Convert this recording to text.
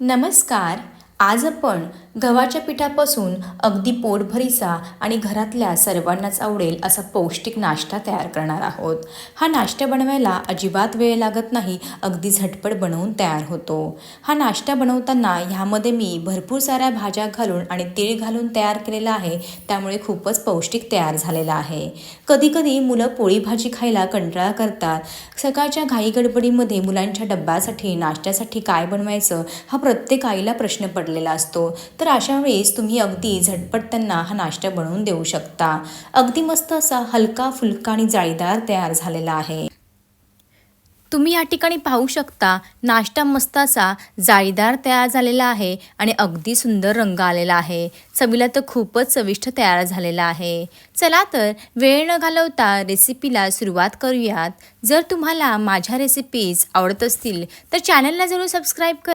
नमस्कार. आज आपण गव्हाच्या पिठापासून अगदी पोटभरीचा आणि घरातल्या सर्वांनाच आवडेल असा पौष्टिक नाश्ता तयार करणार आहोत. हा नाश्ता बनवायला अजिबात वेळ लागत नाही अगदी झटपट बनवून तयार होतो. हा नाश्ता बनवताना ह्यामध्ये मी भरपूर साऱ्या भाज्या घालून आणि तीळ घालून तयार केलेला आहे त्यामुळे खूपच पौष्टिक तयार झालेला आहे. कधीकधी मुलं पोळी भाजी खायला कंटाळा करतात. सकाळच्या घाई गडबडीमध्ये मुलांच्या डब्यासाठी नाश्त्यासाठी काय बनवायचं हा प्रत्येक आईला प्रश्न पडला लागलेला असतो. तर अशा वेळेस तुम्ही अगदी झटपट त्यांना हा नाश्ता बनवून देऊ शकता. अगदी मस्त असा हलका फुलका आणि जाळीदार तयार झालेला आहे. तुम्ही या ठिकाणी पाहू शकता नाश्ता मस्त असा जाळीदार तयार झालेला आहे आणि अगदी सुंदर रंग आलेला आहे. चवीला तर खूपच चविष्ट तयार झालेला आहे. चला तर वेळ न घालवता रेसिपीला सुरुवात करूयात. जर तुम्हाला माझ्या रेसिपीज आवडत असतील तर चॅनलला जरूर सबस्क्राईब कर